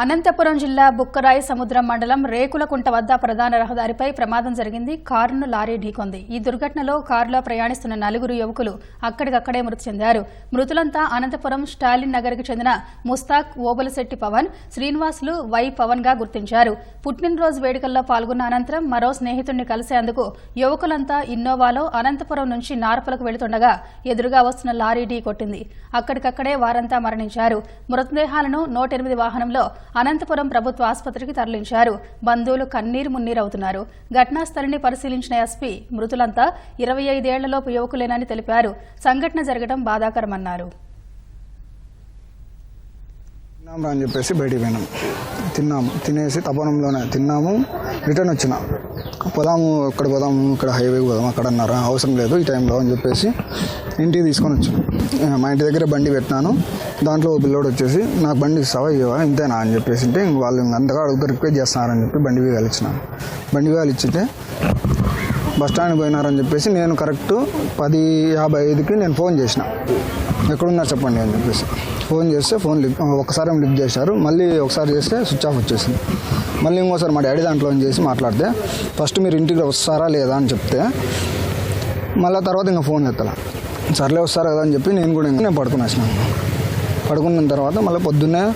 అనంతపురం జిల్లా బుక్కరాయి సముద్రం మండలం రేకులకుంట వద్ద ప్రధాన రహదారిపై ప్రమాదం జరిగింది. కారును లారీ ఢీకొంది. ఈ దుర్ఘటనలో కారులో ప్రయాణిస్తున్న నలుగురు యువకులు అక్కడికక్కడే మృతి చెందారు. మృతులంతా అనంతపురం స్టాలిన్ నగర్కి చెందిన ముస్తాక్ ఓబలశెట్టి పవన్ శ్రీనివాసులు వై పవన్గా గుర్తించారు. పుట్టినరోజు వేడుకల్లో పాల్గొన్న అనంతరం మరో స్నేహితుడిని కలిసేందుకు యువకులంతా ఇన్నోవాలో అనంతపురం నుంచి నార్పలకు వెళుతుండగా ఎదురుగా వస్తున్న లారీ ఢీ కొట్టింది. అక్కడికక్కడే వారంతా మరణించారు. మృతదేహాలను నూట ఎనిమిది వాహనంలో అనంతపురం ప్రభుత్వ ఆసుపత్రికి తరలించారు. బంధువులు కన్నీరు మున్నీరవుతున్నారు ఘటనాస్థలిని పరిశీలించిన ఎస్పీ మృతులంతా ఇరవై ఐదేళ్ళలోపు యువకులేనని తెలిపారు. సంఘటన జరగడం బాధాకరమన్నారు. అని చెప్పేసి బయటికి పోయినాం. తిన్నాము తినేసి తపనంలోనే తిన్నాము. రిటర్న్ వచ్చిన. పోదాము ఇక్కడ పోదాము ఇక్కడ హైవేకి పోదాం అక్కడ అన్నారు అవసరం లేదు ఈ టైంలో అని చెప్పేసి ఇంటికి తీసుకొని వచ్చాను మా ఇంటి దగ్గర బండి పెట్టినాను. దాంట్లో ఓ పిల్లోడు వచ్చేసి నాకు బండి ఇస్తావా ఇవ్వవా ఇంతేనా? అని చెప్పేసి అంటే వాళ్ళు అంతగా అడుగుతూ రిక్వెస్ట్ చేస్తున్నారని చెప్పి బండి వేయాలి ఇచ్చినాను బండి వేయాలి ఇచ్చితే బస్ స్టాండ్కి పోయినారని చెప్పేసి నేను కరెక్ట్ పది యాభై ఐదుకి నేను ఫోన్ చేసిన. ఎక్కడున్నారు చెప్పండి అని చెప్పేసి. ఫోన్ చేస్తే ఫోన్ లిఫ్ట్ ఒకసారి లిఫ్ట్ చేశారు. మళ్ళీ ఒకసారి చేస్తే స్విచ్ ఆఫ్ వచ్చేసింది. మళ్ళీ ఇంకోసారి మా డాడీ దాంట్లో చేసి మాట్లాడితే ఫస్ట్ మీరు ఇంటికి వస్తారా లేదా? అని చెప్తే మళ్ళీ తర్వాత ఇంకా ఫోన్ ఎత్తాల. సర్లే వస్తారు కదా అని చెప్పి నేను కూడా ఇంకా నేను పడుకునేసినాను పడుకున్న తర్వాత మళ్ళీ పొద్దున్నే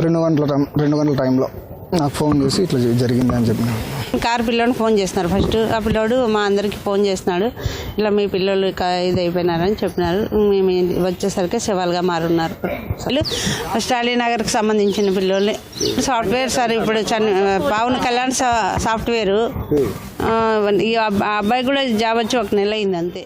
రెండు గంటల టైం రెండు గంటల టైంలో నాకు ఫోన్ చేసి ఇట్లా జరిగింది అని చెప్పినాను కార్ పిల్లోని ఫోన్ చేస్తున్నారు. ఫస్ట్ ఆ పిల్లోడు మా అందరికి ఫోన్ చేస్తున్నాడు. ఇలా మీ పిల్లలు ఇది అయిపోయినారని చెప్పినారు. మేము వచ్చేసరికి శవాలుగా మారున్నారు. అసలు నగర్కి సంబంధించిన పిల్లోళ్ళే సాఫ్ట్వేర్ సార్ ఇప్పుడు చని పావన్ కళ్యాణ్ సాఫ్ట్వేర్. సాఫ్ట్వేరు ఈ అబ్బాయి కూడా జాబ్ వచ్చి ఒక నెల అయింది అంతే.